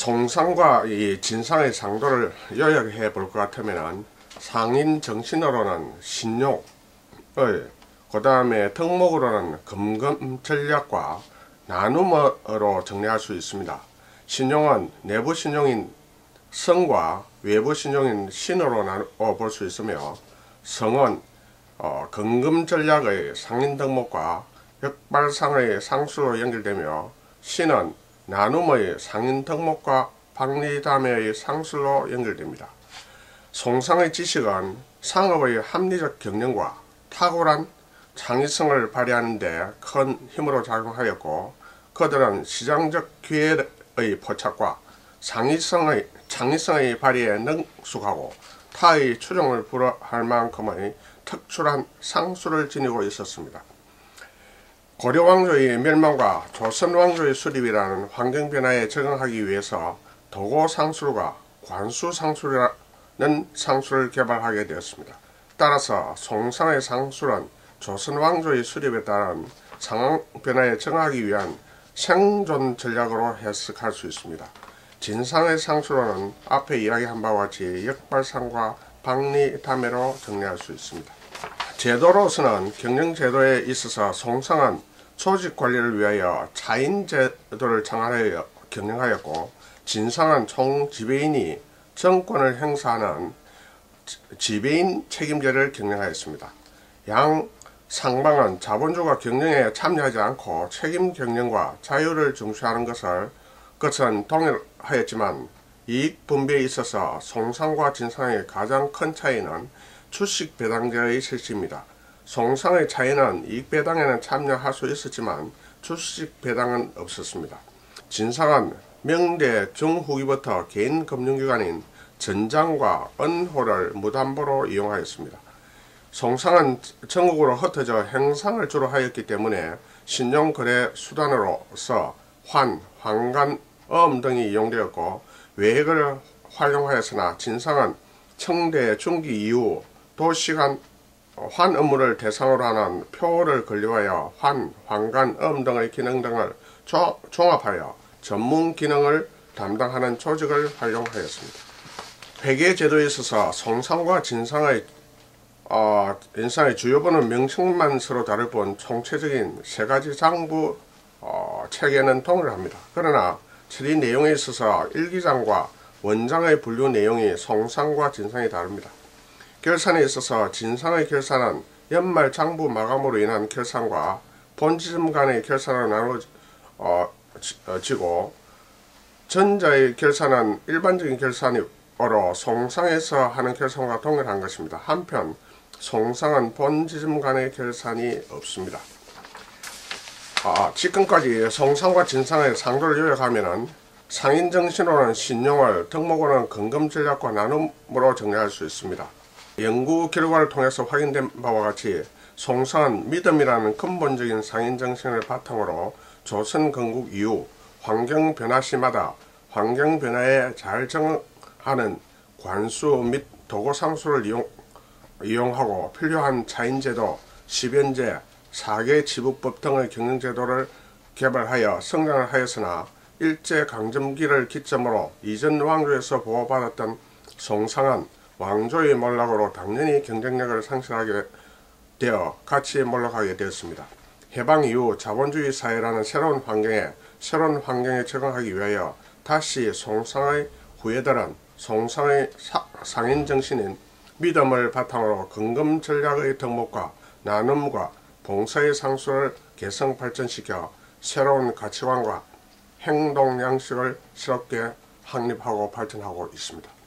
송상과 이 진상의 상도를 요약해 볼 것 같으면 상인 정신으로는 신용의 그 다음에 덕목으로는 금금 전략과 나눔으로 정리할 수 있습니다. 신용은 내부 신용인 성과 외부 신용인 신으로 나누어 볼수 있으며 성은 어, 금금 전략의 상인 덕목과 역발상의 상수로 연결되며 신은 나눔의 상인 덕목과 박리담의 상술로 연결됩니다. 송상의 지식은 상업의 합리적 경영과 탁월한 창의성을 발휘하는 데 큰 힘으로 작용하였고 그들은 시장적 기회의 포착과 창의성의, 창의성의 발휘에 능숙하고 타의 추종을 불허할 만큼의 특출한 상수를 지니고 있었습니다. 고려 왕조의 멸망과 조선 왕조의 수립이라는 환경 변화에 적응하기 위해서 도고 상술과 관수 상술이라는 상술을 개발하게 되었습니다. 따라서 송상의 상술은 조선 왕조의 수립에 따른 상황 변화에 적응하기 위한 생존 전략으로 해석할 수 있습니다. 진상의 상술로는 앞에 이야기한 바와 같이 역발상과 박리담회로 정리할 수 있습니다. 제도로서는 경영제도에 있어서 송상은 조직 관리를 위하여 차인 제도를 창안하여 경영하였고 진상은 총 지배인이 정권을 행사하는 지배인 책임제를 경영하였습니다. 양 상방은 자본주가 경영에 참여하지 않고 책임 경영과 자유를 중시하는 것을 그것은 동일하였지만 이익 분배에 있어서 송상과 진상의 가장 큰 차이는 주식 배당제의 실시입니다. 송상의 차이는 이익 배당에는 참여할 수 있었지만 주식 배당은 없었습니다. 진상은 명대 중후기부터 개인 금융기관인 전장과 은호를 무담보로 이용하였습니다. 송상은 전국으로 흩어져 행상을 주로 하였기 때문에 신용거래 수단으로서 환, 환간, 음 등이 이용되었고 외액을 활용하였으나 진상은 청대 중기 이후 도시간 환 업무를 대상으로 하는 표를 건립하여 환, 환간, 음 등의 기능 등을 조, 종합하여 전문 기능을 담당하는 조직을 활용하였습니다. 회계 제도에 있어서 송상과 진상의 어, 인상의 주요부는 명칭만 서로 다를 뿐 총체적인 세 가지 장부 어, 체계는 동일합니다. 그러나 처리 내용에 있어서 일기장과 원장의 분류 내용이 송상과 진상이 다릅니다. 결산에 있어서 진상의 결산은 연말 장부 마감으로 인한 결산과 본지점 간의 결산으로 나눠지고 어, 전자의 결산은 일반적인 결산으로 송상에서 하는 결산과 동일한 것입니다. 한편 송상은 본지점 간의 결산이 없습니다. 아, 지금까지 송상과 진상의 상도를 요약하면 상인정신으로는 신용을, 덕목으로는 건금전략과 나눔으로 정리할 수 있습니다. 연구 결과를 통해서 확인된 바와 같이 송상은 믿음이라는 근본적인 상인 정신을 바탕으로 조선 건국 이후 환경 변화 시마다 환경 변화에 잘 정하는 관수 및 도구 상수를 이용, 이용하고 필요한 차인제도, 시변제, 사계 지부법 등의 경영제도를 개발하여 성장을 하였으나 일제 강점기를 기점으로 이전 왕조에서 보호받았던 송상은 왕조의 몰락으로 당연히 경쟁력을 상실하게 되어 같이 몰락하게 되었습니다. 해방 이후 자본주의 사회라는 새로운 환경에 새로운 환경에 적응하기 위하여 다시 송상의 후예들은 송상의 상인 정신인 믿음을 바탕으로 근금 전략의 덕목과 나눔과 봉사의 상수를 개성 발전시켜 새로운 가치관과 행동 양식을 새롭게 확립하고 발전하고 있습니다.